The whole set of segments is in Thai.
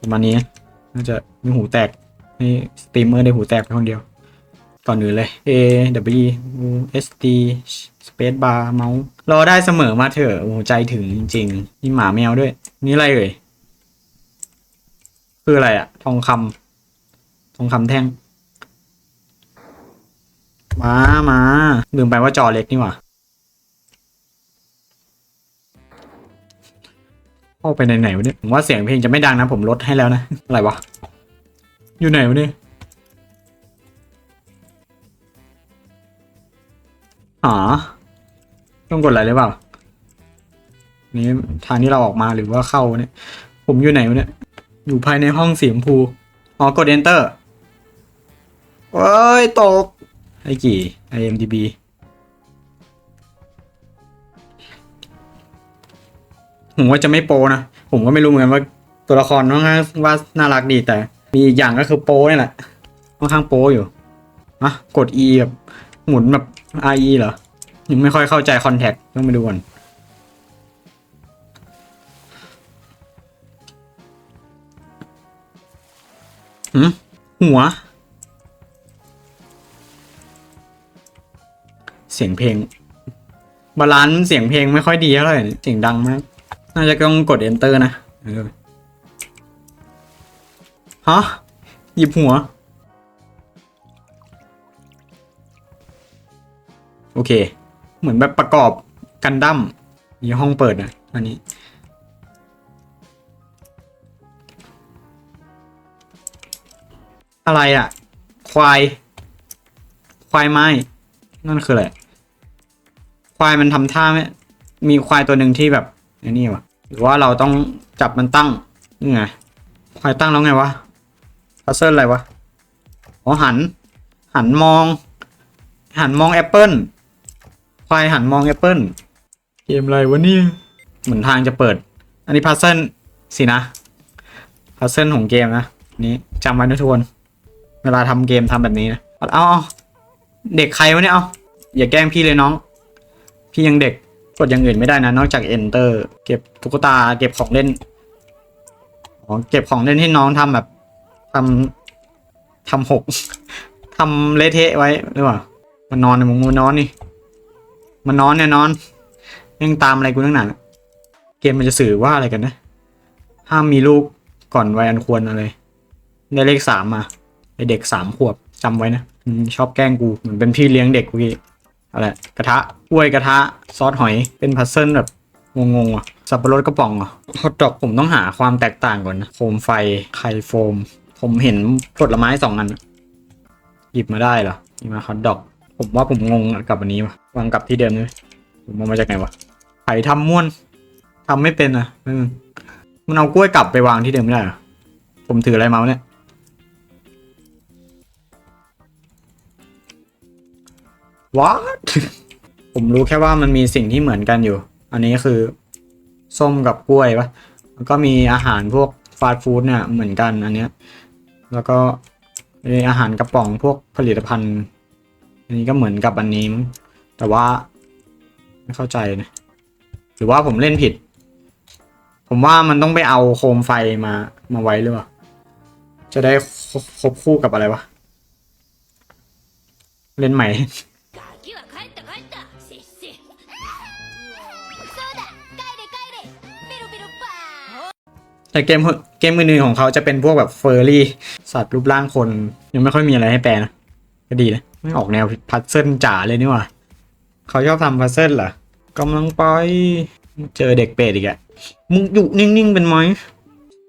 ประมาณนี้น่าจะมีหูแตกนี่สตรีมเมอร์ในหูแตกไปคนเดียว ก่อนอื่นเลย A W S D Space Bar เมาส์รอได้เสมอมาเถอะโอ้ใจถึงจริงๆนี่หมาแมวด้วย นี่อะไรเอ่ยคืออะไรอะทองคำทองคำแท่งมามาลืมไปว่าจอเล็กนี่หว่า เข้าไปไหนๆวะเนี่ยผมว่าเสียงเพลงจะไม่ดังนะ ผมลดให้แล้วนะ อะไรวะ อยู่ไหนวะเนี่ยอ๋อต้องกดอะไรหรือเปล่า นี่ทางที่เราออกมาหรือว่าเข้าเนี่ย ผมอยู่ไหนวะเนี่ย อยู่ภายในห้องสีชมพู อ๋อกด enter โอ้ย ตก ไอ้กี่ IMDB ผมว่าจะไม่โปนะ ผมก็ไม่รู้เหมือนกันว่าตัวละครค่อนข้างว่าน่ารักดีแต่ มีอีกอย่างก็คือโปนี่แหละค่อนข้างโปอยู่อะกด E แบบหมุนแบบ RE เหรอ ยังไม่ค่อยเข้าใจคอนแทคต้องไปดูก่อนหืมหัว เสียงเพลง บาลานซ์เสียงเพลงไม่ค่อยดีเท่าไหร่เสียงดังมาก น่าจะต้องกด enter นะเออฮะหยิบหัว โอเค เหมือนแบบประกอบกันดั้มมีห้องเปิดนะอันนี้ อะไรอะ ควาย ควายไม้ นั่นคืออะไร ควายมันทำท่าไหมมีควายตัวหนึ่งที่แบบอ้นี่วะ หรือว่าเราต้องจับมันตั้งนี่ไงควายตั้งแล้วไงวะพัซเซิลอะไรวะอ๋อหัน หันมอง หันมองแอปเปิลควายหันมองแอปเปิลเกมอะไรวะเนี่ยเหมือนทางจะเปิด อันนี้พัซเซิลสินะพัซเซิลของเกมนะนี้จำไว้นะทุกคนเวลาทำเกมทำแบบนี้นะเอาเอาเอาเด็กใครวะเนี่ยเอาอย่าแกล้งพี่เลยน้อง พี่ยังเด็ก กดอย่างอื่นไม่ได้นะนอกจาก enter เก็บตุ๊กตาเก็บของเล่นอ๋อเก็บของเล่นให้น้องทำแบบทำทำหกทำเละเทะไว้หรือเปล่ามันนอนเนี่ยมึงมันนอนนี่มันนอนเนี่ยนอนยังตามอะไรกูตั้งหนาเกมมันจะสื่อว่าอะไรกันนะ ห้ามมีลูกก่อนวัยอันควรอะไรได้เลขสามมาไอเด็กสามขวบจำไว้นะชอบแกล้งกูเหมือนเป็นพี่เลี้ยงเด็กกูกี้ อะไรกระทะกล้วยกระทะซอสหอยเป็นพัซเซิลแบบงงๆอะสับปะรดกระป๋องอะฮอตดอกผมต้องหาความแตกต่างก่อนนะโคมไฟไข่โฟม ผมเห็นผลไม้สองอัน หยิบมาได้เหรอหยิบมาฮอตดอก ผมว่าผมงงกับอันนี้วะวางกลับที่เดิมเลยผมมาจากไหนวะไผ่ทำม้วนทำไม่เป็นอะมันเอากล้วยกลับไปวางที่เดิมไม่ได้เหรอผมถืออะไรมาเนี่ย What ผมรู้แค่ว่ามันมีสิ่งที่เหมือนกันอยู่ อันนี้คือส้มกับกล้วยปะแล้วก็มีอาหารพวกฟาสต์ฟู้ดเนี่ยเหมือนกันอันเนี้ย แล้วก็มีอาหารกระป๋องพวกผลิตภัณฑ์ อันนี้ก็เหมือนกับอันนี้ แต่ว่าไม่เข้าใจนะ หรือว่าผมเล่นผิด ผมว่ามันต้องไปเอาโคมไฟมามาไว้หรือเปล่า จะได้ครบครบคู่กับอะไรวะ เล่นใหม่ แต่เกมเกมอื่นๆของเขาจะเป็นพวกแบบเฟอร์รี่ สัตว์รูปร่างคน ยังไม่ค่อยมีอะไรให้แปลนะก็ดีนะไม่ออกแนวพัซเซิลจ๋าเลยนี่หว่าเขาชอบทำพัซเซิลเหรอกำลังไปเจอเด็กเป็ดอีกอะมึงอยู่นิ่งๆเป็นไหม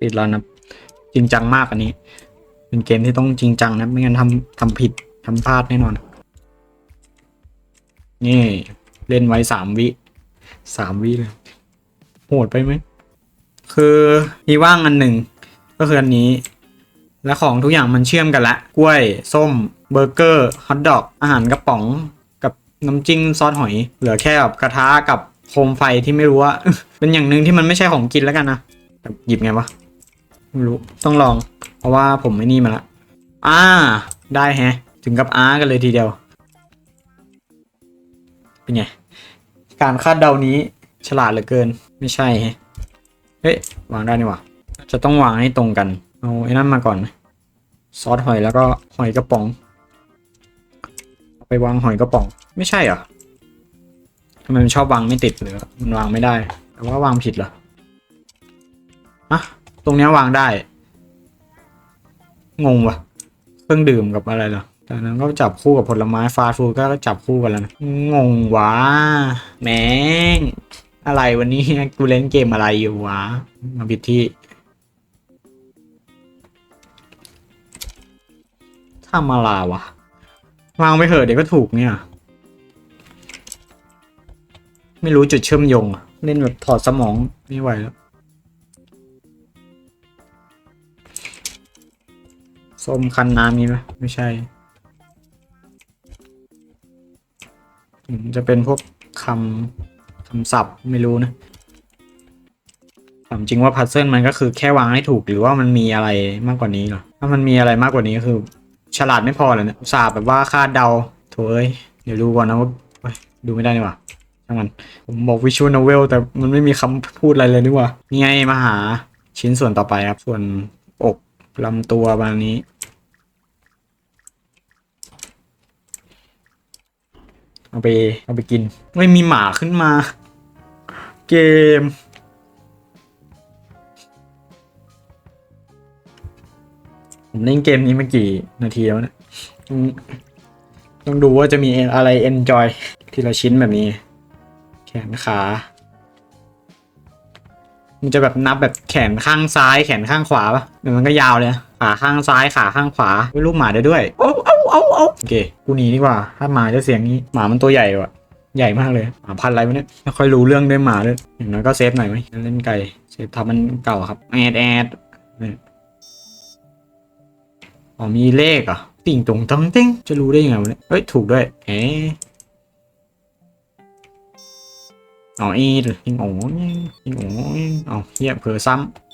ปิดแล้วนะจริงจังมากอันนี้ เป็นเกมที่ต้องจริงจังนะไม่งั้นทำทำผิดทำพลาดแน่นอน นี่ เล่นไว้สามวิสามวิเลยโหดไปไหม คือมีว่างอันหนึ่งก็คืออันนี้ และของทุกอย่างมันเชื่อมกันละกล้วย ส้ม เบอร์เกอร์ฮอทดอก อาหารกระป๋องกับน้ำจิ้มซอสหอย เหลือแค่แบบกระทะกับโคมไฟที่ไม่รู้ว่า เป็นอย่างหนึ่งที่มันไม่ใช่ของกินแล้วกันนะหยิบไงวะไม่รู้ต้องลอง เพราะว่าผมไม่นี่มาละอ่า ได้แฮะ ถึงกับอ้ากันเลยทีเดียว เป็นไง การคาดเดานี้ฉลาดเหลือเกิน ไม่ใช่ฮะ ฮ้ยวางได้นี่หว่าจะต้องวางให้ตรงกัน เอาไอ้นั่นมาก่อนซอสหอยแล้วก็หอยกระป๋อง ไปวางหอยกระป๋อง ไม่ใช่เหรอทำไมมันชอบวางไม่ติดหรือมันวางไม่ได้แต่ว่าวางผิดเหรออะตรงเนี้ยวางได้ งงวะเครื่องดื่มกับอะไรเหรอจากนั้นก็จับคู่กับผลไม้ฟาสต์ฟู้ดก็จับคู่กันแล้วนะงงวะแมง อะไรวันนี้กูเล่นเกมอะไรอยู่วะมาผิดที่ทำอะไรวะวางไปเถอะเดี๋ยวก็ถูกเนี่ย ไม่รู้จุดเชื่อมโยงเล่นแบบถอดสมองไม่ไหวแล้วส้มคันน้ำมีไหมไม่ใช่ จะเป็นพวกคำำศัพท์ไม่รู้นะถามจริงว่าพัซเซิลมันก็คือแค่วางให้ถูกหรือว่ามันมีอะไรมากกว่านี้หรอ ถ้ามันมีอะไรมากกว่านี้ก็คือ ฉลาดไม่พอเลยเนี่ยอุตสาห์แบบว่าคาดเดาโถเอ้ยเดี๋ยวดูก่อนนะว่าดูไม่ได้นี่หว่าช่างมันผมบอกวิชวลโนเวลแต่มันไม่มีคำพูดอะไรเลยนี่หว่านี่ไงมาหาชิ้นส่วนต่อไปครับ ส่วนอกลำตัวบางนี้เอาไปเอาไปกินไม่มีหมาขึ้นมา เกม ผมเล่นเกมนี้มากี่นาทีแล้วเนะต้องต้องดูว่าจะมีอะไร enjoy ทีละชิ้นแบบนี้ แขนขา มันจะแบบนับแบบแขนข้างซ้ายแขนข้างขวาปะเดี๋ยวมันก็ยาวเลยนะขาข้างซ้ายขาข้างขวาไม่ลูกหมาได้ด้วยโอ้เอาเอาเอาโอเคกูหนีดีกว่า ถ้าหมาจะเสียงนี้หมามันตัวใหญ่ว่ะ ใหญ่มากเลยหมาพันอะไรวะเนี่ยไม่ค่อยรู้เรื่องด้วยหมาเลยอย่างน้อยก็เซฟหน่อยไหมเล่นไก่เซฟทำมันเก่าครับแอดแอดนี่อ๋อมีเลขอะติ่งตรงตั้งติ้งจะรู้ได้ยังไงวะเนี่ยเฮ้ยถูกด้วยเอ๊อ๋ออีดยิงโอ้ยยิงโอ้ยเอาเฮียเผลอซ้ำ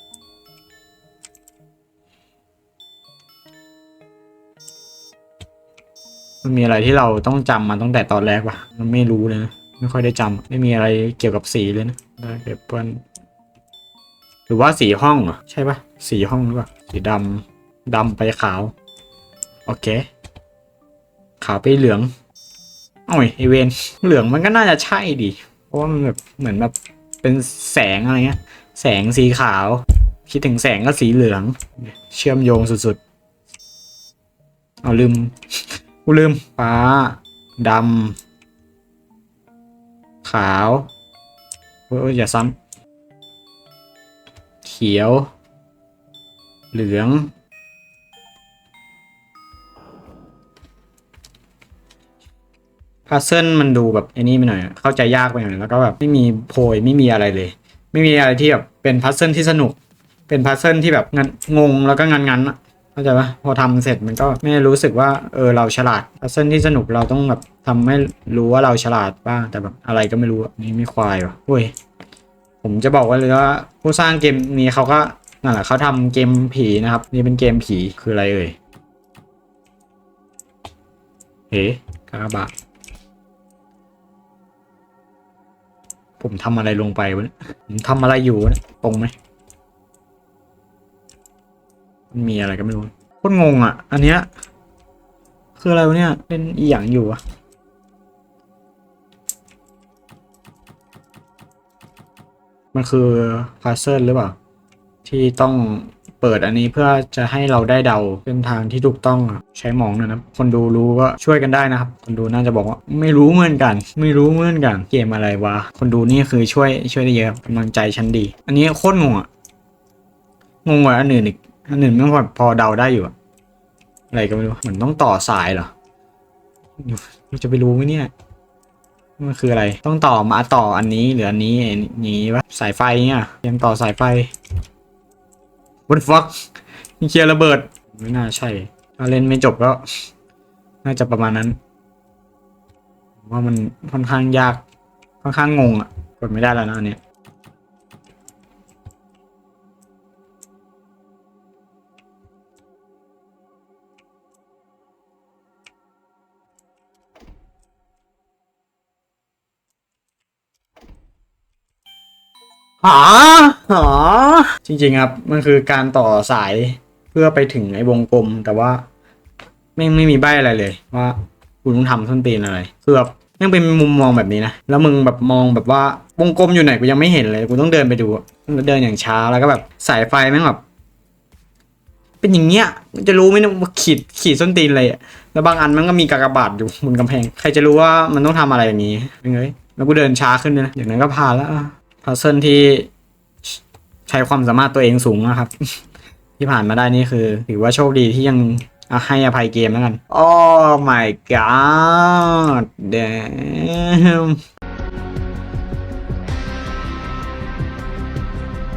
มันมีอะไรที่เราต้องจำมาตั้งแต่ตอนแรกปะมันไม่รู้เลยนะไม่ค่อยได้จำไม่มีอะไรเกี่ยวกับสีเลยนะเก็บเปิ้ลหรือว่าสีห้องเหรอใช่ปะสีห้องหรือเปล่าสีดำดำไปขาว โอเค ขาวไปเหลืองโอ้ยไอเวนเหลืองมันก็น่าจะใช่ดิเพราะว่ามันแบบเหมือนแบบเป็นแสงอะไรเงี้ย แสงสีขาว คิดถึงแสงก็สีเหลือง เชื่อมโยงสุดๆเอาลืม กูลืมฟ้าดำขาวโอ้ยอย่าซ้ำเขียว เหลืองพัซเซิลมันดูแบบไอ้นี่ไปหน่อย เข้าใจยากไปหน่อย แล้วก็แบบไม่มีโพยไม่มีอะไรเลย ไม่มีอะไรที่แบบเป็นพัซเซิลที่สนุก เป็นพัซเซิลที่แบบงงแล้วก็งันงันอะ เข้าใจปะพอทำเสร็จมันก็ไม่รู้สึกว่าเออเราฉลาดพัซเซิลที่สนุกเราต้องแบบทำให้รู้ว่าเราฉลาดบ้างแต่แบบอะไรก็ไม่รู้นี่ไม่ควายวะเว้ยผมจะบอกไว่าเลยว่าผู้สร้างเกมนี้เขาก็นั่นแหละเขาทำเกมผีนะครับ นี่เป็นเกมผีคืออะไรเอ่ยเฮ้กากบาทผมทำอะไรลงไปวะเนี่ยผมทำอะไรอยู่วะตรงไหม มันมีอะไรก็ไม่รู้โคตรงงอะ อันเนี้ย คืออะไรวะเนี่ยเล่นอีหยังอยู่อะมันคือพาเซิลหรือเปล่า ที่ต้องเปิดอันนี้เพื่อจะให้เราได้เดาเส้นทางที่ถูกต้องอะใช้หมองนะครับคนดูรู้ก็ช่วยกันได้นะครับ คนดูน่าจะบอกว่า ไม่รู้เหมือนกัน ไม่รู้เหมือนกันเกมอะไรวะคนดูนี่คือช่วยช่วยได้เยอะกำลังใจชั้นดี อันนี้โคตรงงอะงงกว่าอันอื่นอีก อันอื่นมันพอเดาได้อยู่อะอะไรก็ไม่รู้เหมือนต้องต่อสายเหรอจะไปรู้ไหมเนี่ยมันคืออะไร ต้องต่อมาต่ออันนี้หรืออันนี้อนี้วะสายไฟเนี่ยยังต่อสายไฟ What the fuck นี่เคลียร์ระเบิด ไม่น่าใช่ถ้าเล่นไม่จบก็ น่าจะประมาณนั้น ว่ามันค่อนข้างยาก ค่อนข้างงงอะกดไม่ได้แล้วนะเนี่ย หาหาจริงๆครับ มันคือการต่อสายเพื่อไปถึงไอ้วงกลม แต่ว่าไม่ไม่มีใบอะไรเลย ว่ากูต้องทำส้นตีนอะไรคือแบบยังเป็นมุมมองแบบนี้นะ แล้วมึงแบบมองแบบว่าวงกลมอยู่ไหนกูยังไม่เห็นเลย กูต้องเดินไปดูเดินอย่างช้าแล้วก็แบบสายไฟแม่งแบบเป็นอย่างเงี้ยมันจะรู้ไหมนี่ยว่าขีดขีดส้นตีนอะไรอะแล้วบางอันมันก็มีกากบาทอยู่บนกำแพง ใครจะรู้ว่ามันต้องทำอะไรอย่างนี้ยังไงแล้วกูเดินช้าขึ้นด้วยนะอย่างนั้นก็ผ่านแล้ว พัซเซิลที่ใช้ความสามารถตัวเองสูงนะครับ ที่ผ่านมาได้นี่คือ ถือว่าโชคดีที่ยังให้อภัยเกมแล้วกัน โอ้ my god damn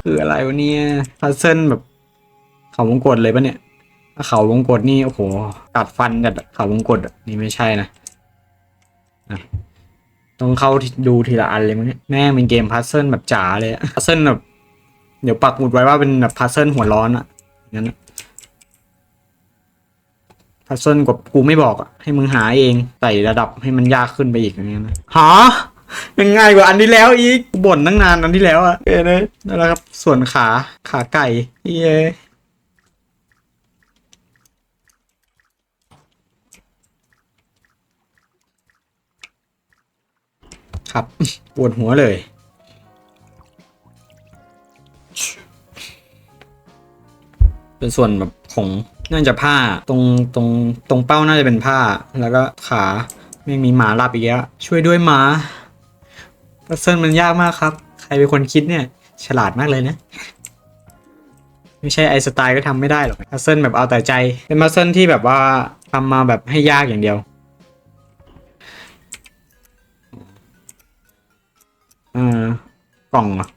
คืออะไรวะเนี่ยพัซเซิลแบบ เขาวงกดเลยปะเนี่ยถ้าเขาวงกดนี่ โอ้โห กัดฟันกัดเขาวงกดอะนี่ไม่ใช่นะอะ ต้องเข้าดูทีละอันเลยมั้งเนี่ยแม่งเป็นเกมพัซเซิลแบบจ๋าเลยอะพัซเซิลแบบเดี๋ยวปักหมุดไว้ว่าเป็นแบบพัซเซิลหัวร้อนอะงั้นพัซเซิลกว่ากูไม่บอกอะให้มึงหาเองใส่ระดับให้มันยากขึ้นไปอีกอย่างเงี้ยนะหายังง่ายกว่าอันที่แล้วอีกบ่นตั้งนานอันที่แล้วอะเอ้ยเลยนั่นแหละครับส่วนขาขาไก่เย้ ครับปวดหัวเลย เป็นส่วนแบบของน่าจะผ้าตรงตรงตรงเป้าน่าจะเป็นผ้า แล้วก็ขาไม่มีหมาลับอีกแล้วช่วยด้วยหมาพัซเซิลมันยากมากครับ ใครเป็นคนคิดเนี่ย ฉลาดมากเลยนะ ไม่ใช่ไอสไตล์ก็ทำไม่ได้หรอกพัซเซิลแบบเอาแต่ใจ เป็นพัซเซิลที่แบบว่าทำมาแบบให้ยากอย่างเดียว เออกล่องเหรอะ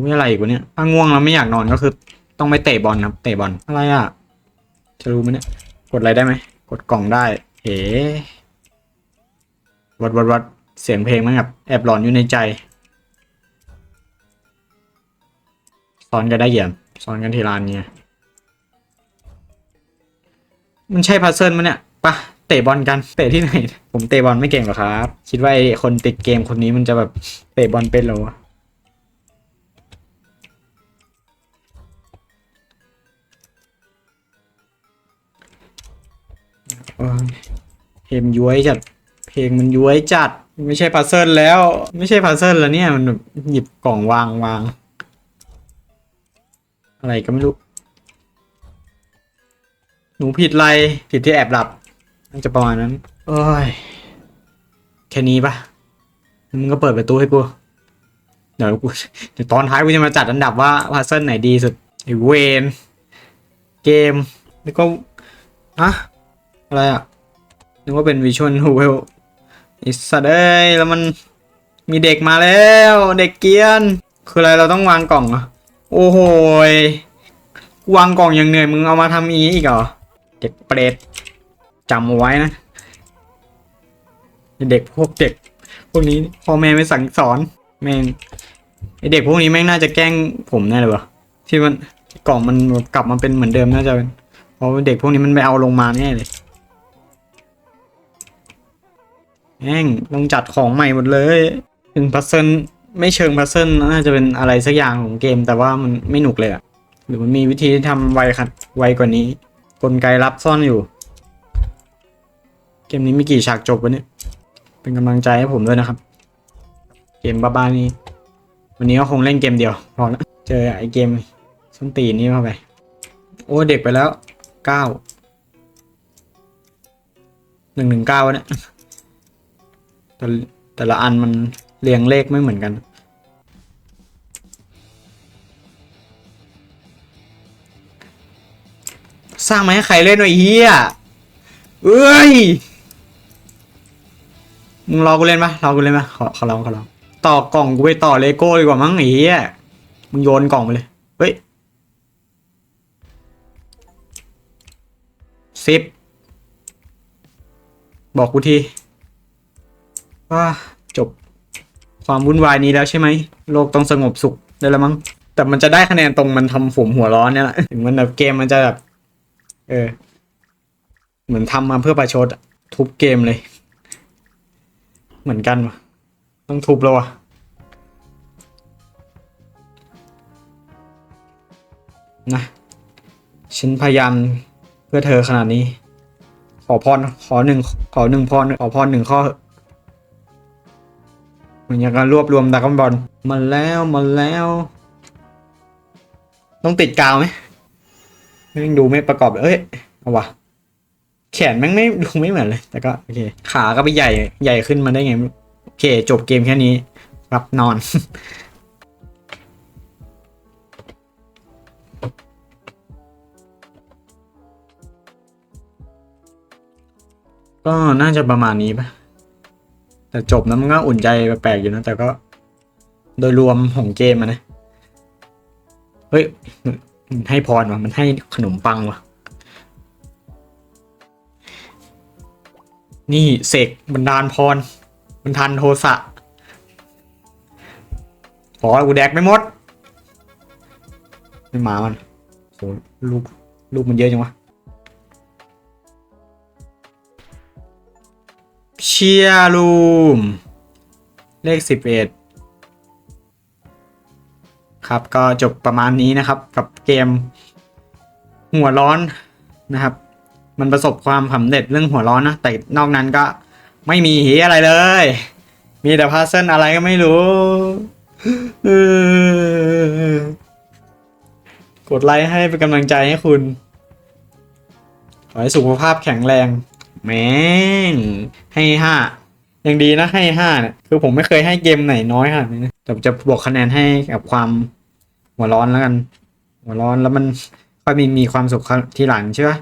ไม่อะไรอีกวะเนี่ยถ้าง่วงแล้วไม่อยากนอนก็คือ ต้องไปเตะบอลครับ เตะบอลอะไรอะ จะรู้ไหมเนี่ย กดอะไรได้ไหม กดกล่องได้ เอ๋วัดวัดวัดเสียงเพลงมันแบบแอบหลอนอยู่ในใจซ้อนกันได้เหยียมซ้อนกันทีลานเนี่ย มันใช่พัซเซิลมั้ยเนี่ยไปะ เตะบอลกันเตะที่ไหน ผมเตะบอลไม่เก่งหรอกครับ คิดว่าไอ้คนติดเกมคนนี้มันจะแบบเตะบอลเป็นหรอวะเพลงย้วยจัด เพลงมันย้วยจัด ไม่ใช่พัซเซิลแล้ว ไม่ใช่พัซเซิลแล้วเนี่ย มันแบบหยิบกล่องวางวาง อะไรก็ไม่รู้ หนูผิดอะไรผิดที่แอบหลับ น่าจะประมาณนั้น โอ้ย แค่นี้ปะมึงก็เปิดประตูให้กู เดี๋ยวกูเดี๋ยวตอนท้ายกูจะมาจัดอันดับว่าพัซเซิลไหนดีสุดไอเวนเกม แล้วก็อะอะไรอะ นึกว่าเป็นวิชวลฮูเวลไอิสัตว์เอ้ยแล้วมันมีเด็กมาแล้ว เด็กเกรียน คืออะไรเราต้องวางกล่องเหรอโอ้โหยวางกล่องอย่างเหนื่อยมึงเอามาทำอีอีกเหรอ เด็กเปรต จำเอาไว้นะเด็กพวกเด็ก พวกนี้พ่อแม่ไม่สั่งสอนแม่งไอเด็กพวกนี้แม่งน่าจะแกล้งผมแน่เลยวะที่มันกล่องมันกลับมาเป็นเหมือนเดิมน่าจะเป็นเพราะเด็กพวกนี้มันไม่เอาลงมาแน่เลยแม่งต้องจัดของใหม่หมดเลยถึงพัซเซิลไม่เชิงพัซเซิลน่าจะเป็นอะไรสักอย่างของเกม แต่ว่ามันไม่หนุกเลยอะหรือมันมีวิธีที่ทำไวคัดไวกว่านี้ กลไกลับซ่อนอยู่ เกมนี้มีกี่ฉากจบวะเนี่ย เป็นกำลังใจให้ผมด้วยนะครับ เกมบ้าๆนี้ วันนี้ก็คงเล่นเกมเดียวพอแล้วเจอไอ้เกมส้นตีนนี้เข้าไป โอ้เด็กไปแล้วเก้าหนึ่งหนึ่งเก้าเนี่ยแต่แต่ละอันมันเรียงเลขไม่เหมือนกัน สร้างมาให้ใครเล่นวะไอ้เฮียเอ้ย มึงรอกูเล่นปะรอกูเล่นปะขอขอร้องขอร้องต่อกล่องกูไปต่อเลโก้ดีกว่ามั้งไอ้เหี้ยมึงโยนกล่องไปเลยเฮ้ยสิบบอกกูทีว่าจบความวุ่นวายนี้แล้วใช่ไหมโลกต้องสงบสุขได้แล้วมั้งแต่มันจะได้คะแนนตรงมันทำผมหัวร้อนเนี่ยแหละถึงมันแบบเกมมันจะแบบเออ เหมือนทำมาเพื่อประชดทุบเกมเลย เหมือนกันวะต้องทุบแล้ววะนะฉันพยายามเพื่อเธอขนาดนี้ ขอพรขอหนึ่งขอหนึ่งพรขอพรหนึ่งข้อเหมือนอย่างการรวบรวมดากอนบอลมาแล้วมาแล้ว ต้องติดกาวไหมไม่ดูไม่ประกอบเอ้ยเอาวะ แขนแม่งไม่ดูไม่เหมือนเลย แต่ก็โอเคขาก็ไปใหญ่ใหญ่ขึ้นมาได้ไงโอเค จบเกมแค่นี้รับนอนก็น่าจะประมาณนี้ปะแต่จบนะมันก็อุ่นใจแปลกๆอยู่นะ แต่ก็โดยรวมของเกมนะ เฮ้ยมันให้พรว่ะ มันให้ขนมปังว่ะ นี่เสกบันดาลพรบันทันโทสะขอกูแดกไม่หมดไม่มามันโหลูกลูกมันเยอะจังวะเชียร์รูม เลขสิบเอ็ดครับก็จบประมาณนี้นะครับ กับเกมหัวร้อนนะครับ มันประสบความสำเร็จเรื่องหัวร้อนนะ แต่นอกนั้นก็ไม่มีเหียอะไรเลย มีแต่พาเซนอะไรก็ไม่รู้กดไลค์ให้เป็นกำลังใจให้คุณ ขอให้สุขภาพแข็งแรงแม่งให้ห้ายังดีนะให้ห้าเนี่ยคือผมไม่เคยให้เกมไหนน้อยขนาดนี้นะแต่จะบวกคะแนนให้กับความหัวร้อนแล้วกัน หัวร้อนแล้วมันค่อยมีมีความสุขทีหลังใช่ปะ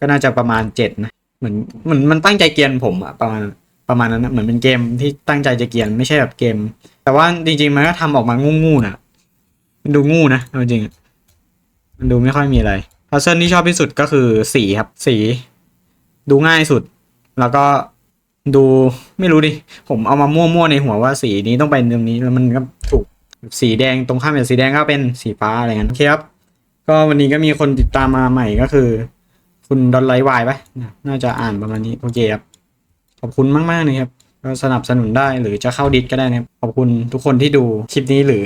ก็น่าจะประมาณเจ็ดนะเหมือนเหมือนมันตั้งใจเกียนผมอะประมาณประมาณนั้นนะเหมือนเป็นเกมที่ตั้งใจจะเกียนไม่ใช่แบบเกม แต่ว่าจริง ๆ มันก็ทำออกมางูๆนะมันดูงูนะเอาจริงมันดูไม่ค่อยมีอะไรพัซเซิลที่ชอบที่สุดก็คือสีครับสี ดูง่ายสุด แล้วก็ดูไม่รู้ดิ ผมเอามามั่วๆในหัวว่าสีนี้ต้องเป็นตรงนี้แล้วมันก็ถูกสีแดงตรงข้ามกับสีแดงก็เป็นสีฟ้าอะไรเงี้ยโอเคครับ ก็วันนี้ก็มีคนติดตามมาใหม่ก็คือ คุณดอนไลท์วายปะน่าจะอ่านประมาณนี้โอเคครับขอบคุณมากๆนะครับก็สนับสนุนได้หรือจะเข้าดิสก็ได้นะครับขอบคุณทุกคนที่ดูคลิปนี้หรือ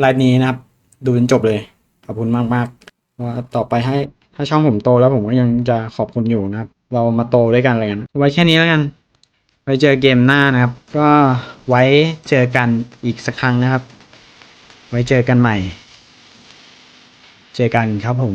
ไลฟ์นี้นะครับ ดูจนจบเลยขอบคุณมากๆว่าต่อไปให้ถ้าช่องผมโตแล้วผมก็ยังจะขอบคุณอยู่นะครับ เรามาโตด้วยกันอะไรกันไว้แค่นี้แล้วกัน ไว้เจอเกมหน้านะครับ ก็ไว้เจอกันอีกสักครั้งนะครับ ไว้เจอกันใหม่ เจอกันครับผม